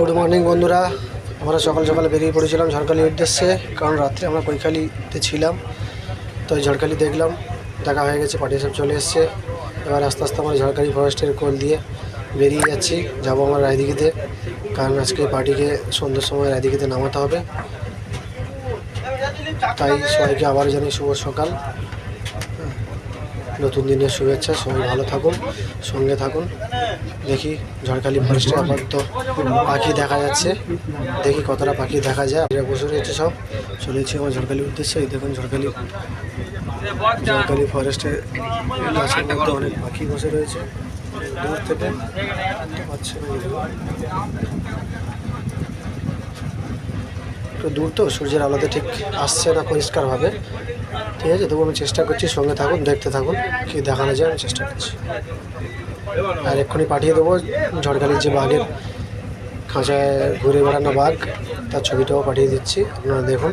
Good morning বন্ধুরা। আমরা সকাল সকাল বেরিয়ে পড়েছিলাম ঝড়খালির উদ্দেশ্যে, কারণ রাত্রে আমরা কৈখালিতে ছিলাম। তো ঝড়খালি দেখলাম, দেখা হয়ে গেছে, পার্টি সব চলে এসছে। এবার আস্তে আস্তে আমরা ঝড়খালি ফরেস্টের কোল দিয়ে বেরিয়ে যাচ্ছি, যাব আমার রায়দিঘিতে, কারণ আজকে পার্টিকে সন্ধ্যের সময় রায়দিঘিতে নামাতে হবে। তাই সবাইকে আবার জানি শুভ সকাল। নতুন দিনের শুভেচ্ছা, সবাই ভালো থাকুন, সঙ্গে থাকুন। দেখি ঝড়খালি ফরেস্টে আপাতত পাখি দেখা যাচ্ছে। দেখি কতটা পাখি দেখা যায়। আমরা বসে রয়েছে সব। চলেছি আমার ঝড়খালি উদ্দেশ্যে। এই দেখুন ঝড়খালি। ঝড়খালি ফরেস্টে গাছের মধ্যে অনেক পাখি বসে রয়েছে। দূর থেকে পাচ্ছে না এগুলো। একটু দূর তো, সূর্যের আলোতে ঠিক আসছে না পরিষ্কারভাবে। ঠিক আছে, তবু আমি চেষ্টা করছি সঙ্গে থাকুন, দেখতে থাকুন, কি দেখানো যায়, আমি চেষ্টা করছি। আর এক্ষুনি পাঠিয়ে দেবো ঝড়খালির যে বাঘের খাঁচায় ঘুরে বেড়ানো বাঘ, তার ছবিটাও পাঠিয়ে দিচ্ছি, আপনারা দেখুন।